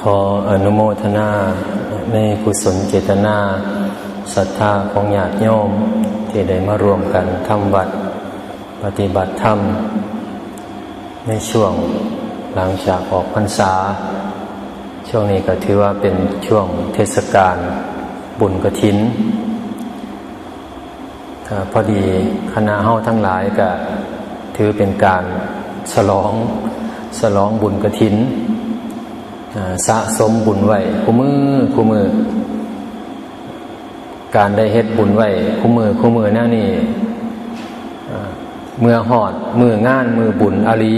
ขออนุโมทนาในกุศลเจตนาศรัทธาของญาติโยมที่ได้มารวมกันทำวัดปฏิบัติธรรม ในช่วงหลังจากออกพรรษา ช่วงนี้ก็ถือว่าเป็นช่วงเทศกาลบุญกระถินพอดีคณะเฮาทั้งหลายก็ถือเป็นการฉลองฉลองบุญกระถินอ่า สะสมบุญไว้คู่มือคู่มือ การได้เฮ็ดบุญไว้คู่มือคู่มือแน่นี่เมื่อหอดมืองานมือบุญอาลี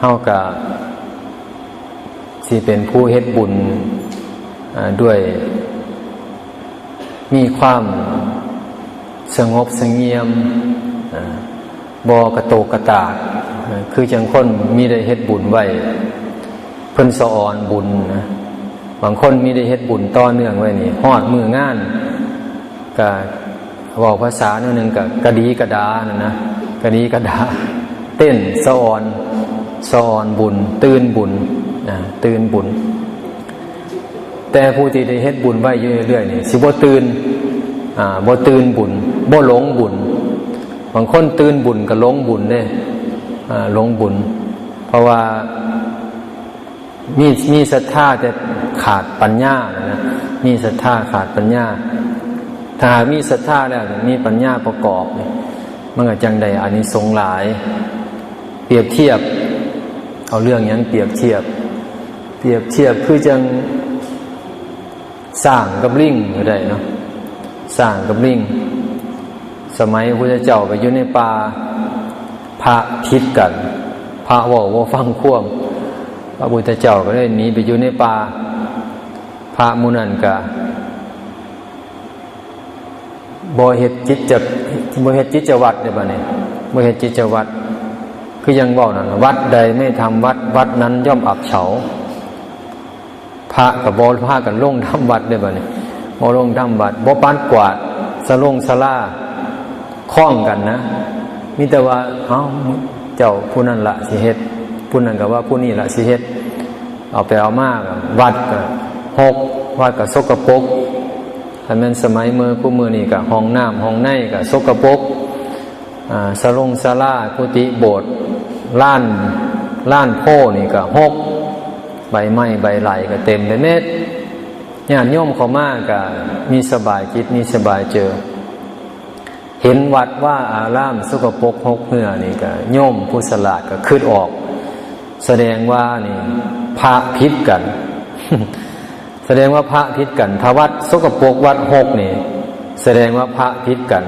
เฮากะสิเป็นผู้เฮ็ดบุญด้วย มีความสงบสงเงียมบอกระโตกกระตาก คือจังคนมีได้เฮ็ดบุญไว้ เพิ่นสะออนบุญนะบางคนมีได้เฮ็ดบุญต่อเนื่องไว้นี่ฮอดมืองานก็เว้าภาษาหนอยหนึงก็กระดีกระดานั่นนะกระดีกระดา เต้นสะออนสะออนบุญ ตื่นบุญนะตื่นบุญ แต่ผู้ที่ได้เฮ็ดบุญไว้เรื่อยๆนี่สิบ่ตื่นอ่าบ่ตื่นบุญบ่หลงบุญ บางคนตื่นบุญก็หลงบุญเด้อ่าหลงบุญ เพราะว่า มีมีศรัทธาแต่ขาดปัญญานะมีศรัทธาขาดปัญญา ถ้ามีศรัทธาแล้วมีปัญญาประกอบมันก็จังใดอันนี้สงหลาย เปรียบเทียบ เอาเรื่องอยังเปรียบเทียบ เปรียบเทียบคือจังสร้างกับลิงก็ได้เนาะสร้างกับลิงสมัยพระเจ้าไปอยู่ในป่าพระทิศกัน พระว่าว่าฟังควม พระพุทธเจ้าก็ได้หนีไปอยู่ในป่าพระมุนันกะบ่เฮ็ดจิตจะบ่เฮ็ดจิตจะวัดได้บ่เนี่ยบ่เฮ็ดจิตจะวัด คือยังบอกนั่นวัดใดไม่ทำวัดวัดนั้นย่อมอับเฉาพระกับบ่พระกันลงทำวัดได้บ่เนี่ยบ่ลงทำวัดบ่ปานกวาดสลงสลาคล้องกันนะมีแต่ว่าเอ้าเจ้าผู้นั้นละสิเฮ็ดผู้นั้นก็ว่าผู้นี้ละสิเฮ็ด เอาไปเอามากวัดก็หกวัดก็สกปรกถ้าแม่นสมัยมือผู้มือนี่ก็ห้องน้ำห้องในก็สกปรกอ่าสลงศาลากุฏิโบสถ์ล้านล้านโพนี่ก็หกใบไม้ใบไหลก็เต็มไปเม็ดญาติโยมเขามากก็มีสบายจิตมีสบายเจอ เห็นวัดว่าอารามสกปรกหกเหื่อนี่ก็โยมผู้สลาดก็คืดออก แสดงว่านี่พระพิษกัน แสดงว่าพระพิษกันถ้าวัดสกปรกวัดหกนี่ แสดงว่าพระพิษกัน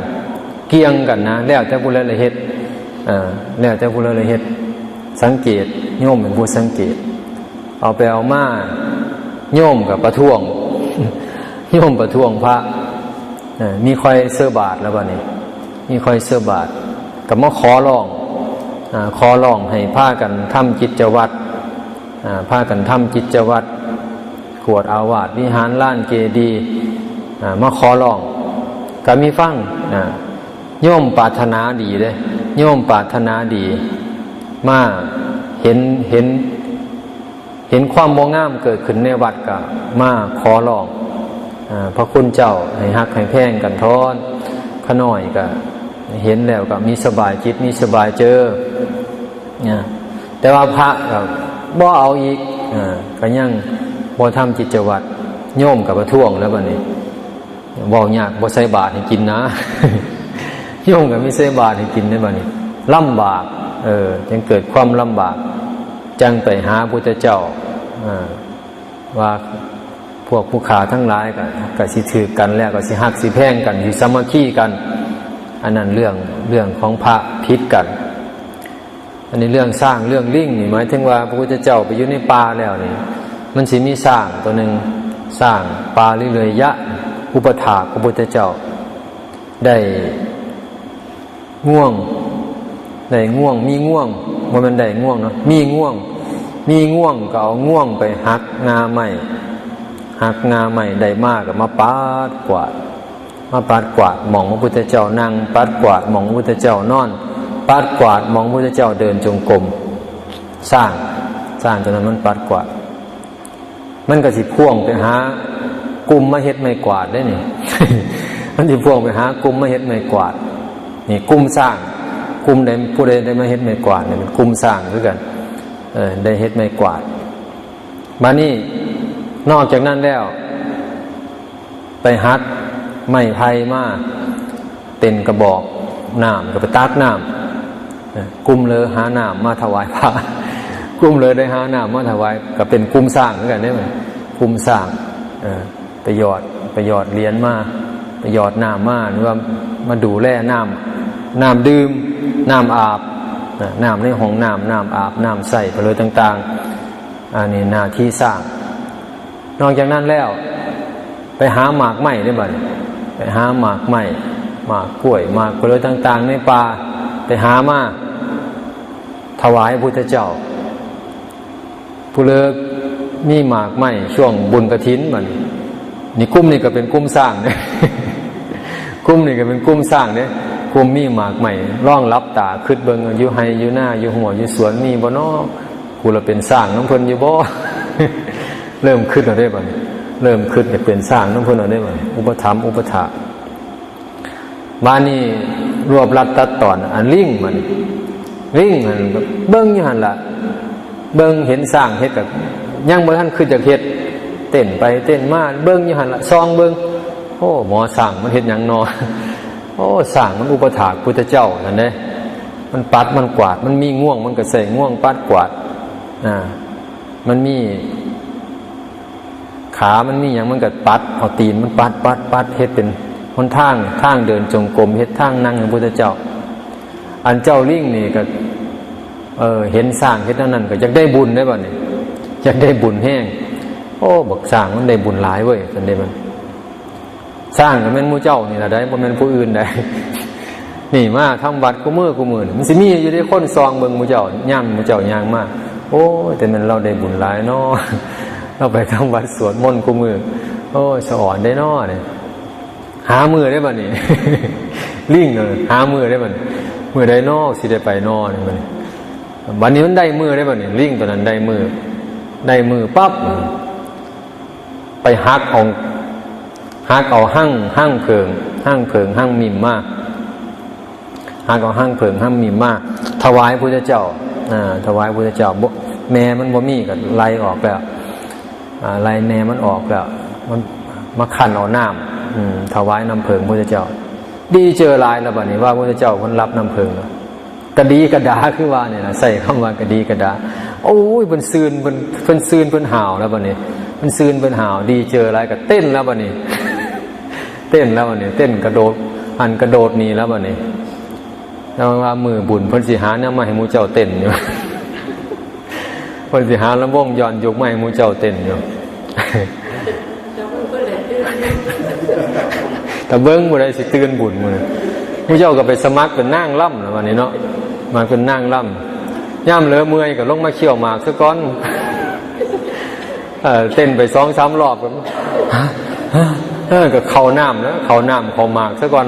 เกี่ยงกันนะแล้วแต่ผู้ละเฮ็ดอ่าแล้วแต่ผู้ละเฮ็ดสังเกตโยมเป็นผู้สังเกต เอาไปเอามาโยมกับประท้วงโยมประท้วงพระมีคอยเสื้อบาทแล้วบ่นี่มีคอยเสื้อบาทกับมาขอร้อง ขอร้องให้ผ้ากันทำกิจวัตรอ่าผ้ากันทำกิจวัตรขวดอาวาสวิหารล้านเกดีมาขอร้องก็มีฟังอ่าโยมปรารถนาดีเลยโยมปรารถนาดี มาเห็นเห็นเห็นความโมงามเกิดขึ้นในวัดก็มาขอร้องพระคุณเจ้าให้ฮักให้แพงกันทอนขน้อยก็เห็นแล้วก็มีสบายจิตมีสบายเจอ นี่ยแต่ว่าพระก็บ่เอาอีกอ่าก็ยังบ่ทำจิตวัตรโยมกับประท้วงแล้วบัดนี้บ่ยากบ่ใส่บาตรให้กินนะโยมก็มีใส่บาตรให้กินได้บัดนี้ลำบาก เออยังเกิดความลำบาก จังไปหาพุทธเจ้าอ่าว่าพวกผู้ขาทั้งหลายก็ก็สิถือกันแล้วก็สิหักสิแพงกันสิสามัคคีกัน อันนั้นเรื่องเรื่องของพระพิษกัน อันนี้เรื่องสร้างเรื่องลิ่งนี่หมายถึงว่าพระพุทธเจ้าไปอยู่ในป่าแล้วนี่ มันสิมีสร้างตัวหนึ่งสร้างปาลิเลยยะ อุปถาพระพุทธเจ้า ได้ง่วงได้ง่วง มีง่วงว่ามันได้ง่วงเนาะมีง่วง มีง่วงก็เอาง่วงไปหักงาใหม่หักงาใหม่ได้มากก็มาปาดกวาดมาปัดกวาดมองพระพุทธเจ้านั่งปัดกวาดมองพระพุทธเจ้านอน ปัดกวาดมองพระพุทธเจ้าเดินจงกรมสร้างสร้างตัวนั้นมันปัดกวาด มันก็สิพ่วงไปหากลุ่มมาเฮ็ดไม่กวาดได้นี่มันสิพ่วงไปหากลุ่มมาเฮ็ดไม่กวาด นี่กลุ่มสร้างกลุ่มใดผู้ใดได้มาเฮ็ดไม่กวาดเนี่ยเป็นกลุ่มสร้างคือกันเออได้เฮ็ดไม่กวาด มานี่นอกจากนั้นแล้ว ไปฮัดไม่ไผ่มาเป็นกระบอกน้ำก็ไปตักน้ำ กลุ่มเลยหาหน้ำมาถวายพระกลุ่มเลยได้หาหน้ำมาถวายก็เป็นกลุ่มสร้างเหมือนกันได้ไหมกลุ่มสร้างเออไปหยอดไปหยอดเหรียญมาไปหยอดน้ำมาหรือว่ามาดูแลน้ำน้ำดื่มน้ำอาบน้ำในห้องน้ำน้ำอาบน้ำใส่ไปเลยต่าง ๆอันนี้หน้าที่สร้าง นอกจากนั้นแล้ว ไปหาหมากไม้ได้บ่ไปหาหมากไม้หมากกล้วยหมากผลต่าง ๆ ในป่าไปหามา ถวายพุทธเจ้า ผู้เลิกมีหมากไม้ช่วงบุญกระถินมันนี่กุ้มนี่ก็เป็นกุ้มสร้างเนี่ยกุ้มนี่ก็เป็นกุ้มสร้างเนี่ยกุ้มมีหมากใหม่ร่องรับตาคืดเบิงอยู่ไฮอยู่หน้าอยู่หัวอยู่สวนมีบ่นอกูเราเป็นสร้างน้ำเพลินอยู่บ่เริ่มขึ้นเราได้บ่เริ่มขึ้นจะเป็นสร้างน้ำเพลินเราได้บ่อุปถัมอุปถามานี่รวบรัดตัดตอนอันลิงมัน ลิงมันเบิ้งอยู่หันละเบิ้งเห็นสร้างเฮ็ดกับยังบ่ทันขึ้นจากเฮ็ดเต้นไปเต้นมาเบิ้งอยู่หันละซองเบิ้งโอ้หมอสร้างมันเฮ็ดยังนอนโอ้สร้างมันอุปถากพุทธเจ้านั่นเด้มันปัดมันกวาด มันมีง่วงมันก็ใส่ง่วงปัดกวาดอ่ามันมี ขามันมีอย่างมันก็ปัดเอาตีนมันปัดปัดปัดเฮ็ดเป็นหนทางทางเดินจงกรมเฮ็ดทางนั่งของพุทธเจ้า อันเจ้าลิงนี่ก็ เออ เห็นสร้างเฮ็ดนั่นนั่นก็อยากได้บุญได้บ่เนี่ยอยากได้บุญแห้ง โอ้บักสร้างมันได้บุญหลายเว้ยสันเดมัน สร้างก็แม่นมูเจ้านี่แหละได้บ่แม่นผู้อื่นได้นี่มาทำวัดกูมือกูมือมันสิมีอยู่ที่คนซองเบิงมูเจ้าย่างมูเจ้าย่างมากโอ้แต่มันเราได้บุญหลายเนาะเราไปทำวัดสวดมนต์กูมือโอ้สอนได้เนาะเนี่ยหามือได้บ่เนี่ยลิงเลยหามือได้บ่ มือได้นอกสิได้ไปนอกนี่มันวันนี้มันได้มือได้บ่นี่ลิงตัวนั้นได้มือ ได้มือปั๊บไปฮักเอาฮักเอาหั่งหั่งเพิงหั่งเพิงหั่งมิมมากฮักเอาหั่งเพิงหั่งมิมมาก ถวายพระเจ้าอ่าถวายพระเจ้าแม่มันบ่มีก็ไล่ออกแล้วไล่แม่มันออกแล้วมันมาขันเอาน้ำอืมถวายน้ำเพิงพระเจ้า ดีเจอลายแล้วบัดนี้ว่าพระเจ้าคนรับน้ำเพิงแล้วกระดีกระดาคือว่าเนี่ยนะใส่คำว่ากระดีกระดา โอ้ยเป็นซืนเป็นเป็นซืนเป็นห่าวแล้วบัดนี้มันซืนเป็นห่าว ดีเจออะไรก็เต้นแล้วบัดนี้ เต้นแล้วบัดนี้ เต้นกระโดดอันกระโดดนีแล้วบัดนี้แล้วว่ามือบุญพิ่นสิหาเนี่ยมาให้มูเจ้าเต้นอยู่พิ่นสิหาลำวงย้อนยกมาให้มูเจ้าเต้นอยู่ แต่เบิ้งบ่ได้สิตื่นบุญมื้อหมูเจ้าก็ไปสมัครเป็นนางล่ำแล้ววันนี้เนาะมาเป็นนางล่ำย่ำเหลือเมื่อยก็ลงมาเขี่ยวหมากซะก่อนเออเต้นไปสองสามรอบก็ฮะฮะเออก็เข่าน้ำแล้วเข่าน้ำเข่าหมากซะก่อน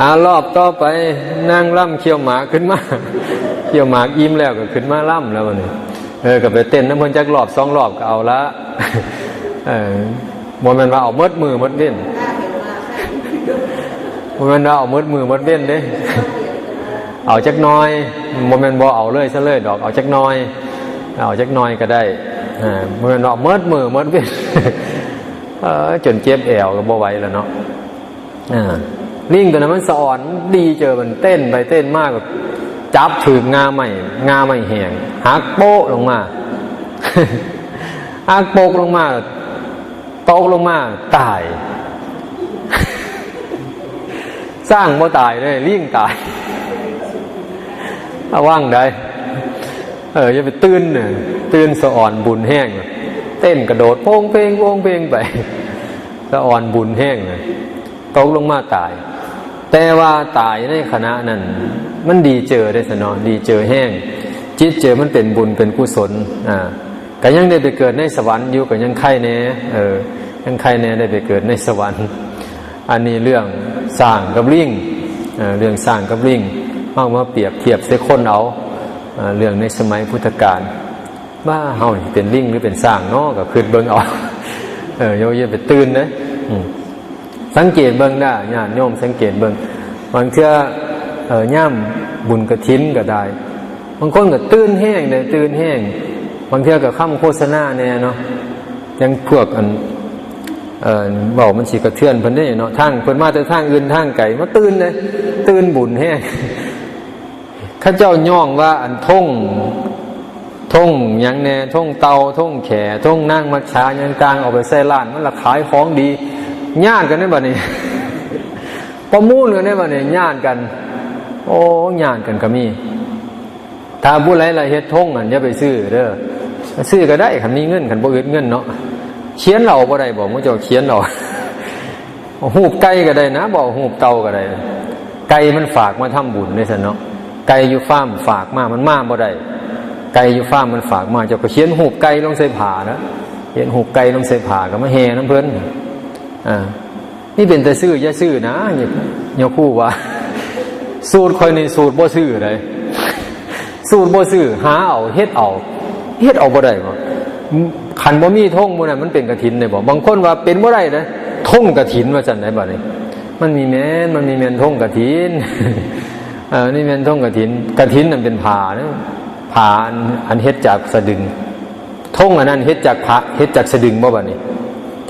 อารอบต่อไปนั่งล่ำเขี่ยวหมากขึ้นมาเขี่ยวหมากอิ่มแล้วก็ขึ้นมาล่ำแล้ววันนี้เออก็ไปเต้นน้ำมันจักรอบสองรอบก็เอาละเออมันว่าเอามดมือมดเว้น โมเมันว่าเอามืดมือมดเว้นเด้ เอาจักน้อยโมเมนต์บอเอาเลยซะเลยดอกเอาจักน้อย เอาจักน้อยก็ได้โมเมนต์เอาเมิดมือเมิดเว้นจนเจ็บแอวก็บ่ไหวแล้วเนาะอ่าลิงตัวนั้นมันสอนดีเจอมันเต้นไปเต้นมากแบบจับถืองาใหม่งาใหม่แหงหักโป๊ะลงมาหักโป๊กลงมาตกลงมาตาย สร้างบ่ตายเลยลิงตายถ้าว่างได้เอออย่าไปตื่นเนี่ยตื่นสะอ่อนบุญแห้ง เต้นกระโดดโป้งเพลงโป้งเพลงไปสะอ่อนบุญแห้งเลยตกลงมาตาย แต่ว่าตายในขณะนั้น มันดีเจอได้สนอนดีเจอแห้ง จิตเจอมันเป็นบุญเป็นกุศลอ่าก็ยังได้ไปเกิดในสวรรค์อยู่ก็ยังไข่แน่เออยังไข่แน่ได้ไปเกิดในสวรรค์ อันนี้เรื่อง สร้างกับลิงเรื่องสร้างกับลิงมามาเปรียบเทียบเสียคนเอาเรื่องในสมัยพุทธกาลว่าเฮานี่เป็นลิงหรือเป็นสร้างเนาะก็คือเบิ่งเอาเออโยมอย่าไปตื่นนะสังเกตเบิ่งได้ญาติโยมสังเกตเบิ่งบางเทื่อเอ่อย่ำบุญกระถินก็ได้บางคนก็ตื่นแห้งเลยตื่นแห้งบางเทื่อก็ค้ำโฆษณาแน่เนาะยังพวกอัน เออบอกมันสิกระเทือนเพิ่นได้เนาะทางเพิ่นมาแต่ทางอื่นทางไกลมาตื่นเลยตื่นบุญแห้งข้าเจ้าย่องว่าอันท่งท่งยังแน่ท่งเตาท่งแขท่งนั่งมักชายังกลางเอาไปใส่ร้าน มันละขายของดีญาติกันได้บัดนี้ประมูลกันได้บัดนี้ญาติกัน โอ้ญาติกันก็มีถ้าผู้ไรละเฮ็ดท่งอันอย่าไปซื้อเด้อซื้อก็ได้คันมีเงินคันบ่อึดเงินเนาะ เขียนเราบ่ได้บอกมึงจะเขียนเราหูบไก่ก็ได้นะบอกหูบเตาก็ได้ ไก่มันฝากมาทำบุญในสันเนาะไก่อยู่ฟ้ามฝากมามันมาบ่ได้ไก่อยู่ฟ้ามมันฝากมาเจะก็เขียนหูบไก่ลงใส่ผ่านะเขียนหูบไก่ลงใส่ผ่าก็มาแห่น้ำเพลินอ่านี่เป็นแต่ซื้อย่าซื้อนะอย่ยคู่ว่า สูตรคอยในสูตรบ่ซื้อเลยสูตรบ่ซื้อหาเอาเฮ็ดเอาเฮ็ดเอาบ่ได้บ่ ขันบ่มีท่งมื้อนั้นมันเป็นกฐินได้บ่บางคนว่าเป็นบ่ได้นะท่งกฐินว่าซั่นได้บ่นี่มันมีแม่นมันมีแม่นท่งกฐินเออนี่แม่นท่งกฐินกฐินนั่นเป็นผ้านะผ้าอันอันเฮ็ดจากสะดึงท่งอันนั้นเฮ็ดจากผ้าเฮ็ดจากสะดึงบ่บัดนี้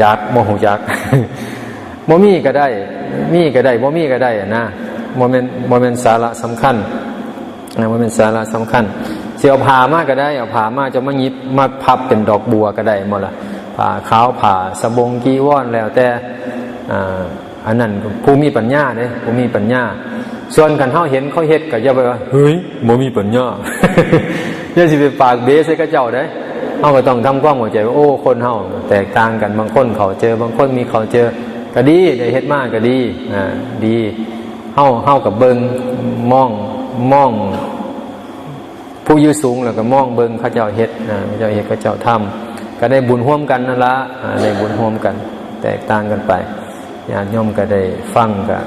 จากบ่ฮู้จักบ่มีก็ได้ มีก็ได้บ่มีก็ได้อะนะบ่แม่นบ่แม่นสาระสำคัญนะบ่แม่นสาระสำคัญ เสิเอาผ้ามากก็ได้เอาผ้ามาจะมายิบมาพับเป็นดอกบัวก็ได้หมดล่ะผ้าขาวผ้าสบงกีวรแล้วแต่อ่าอันนั้นผู้มีปัญญาเด้ผู้มีปัญญา ส่วนกันเฮาเห็นเขาเฮ็ดก็อย่าไปว่าเฮ้ยบ่มีปัญญาอย่าสิไปปากเบสให้กับเจ้าเด้เฮาก็ต้องทำความเข้าใจว่าโอ้คนเฮาแตกต่างกันบางคนเขาเจอบางคนมีเขาเจอก็ดีได้เฮ็ดมากก็ดีอ่าดีเฮาเฮากับเบิงมองมอง ผู้ยู่สูงแล้วก็มองเบิงเขาเจ้าเฮ็ดนะเขาเจ้าเฮ็ดเขาเจ้าทำก็ได้บุญร่วมกันนั่นละได้บุญร่วมกัน แตกต่างกันไปญาติโยมก็ได้ฟังกับ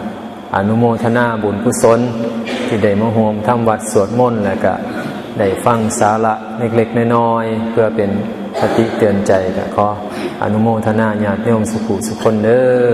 อนุโมทนาบุญกุศลที่ได้มาร่วมทำวัดสวดมนต์แล้วก็ได้ฟังสาระเล็กๆน้อยๆเพื่อเป็นคติเตือนใจก็ขออนุโมทนาญาติโยมสุขุสุคนเด้อ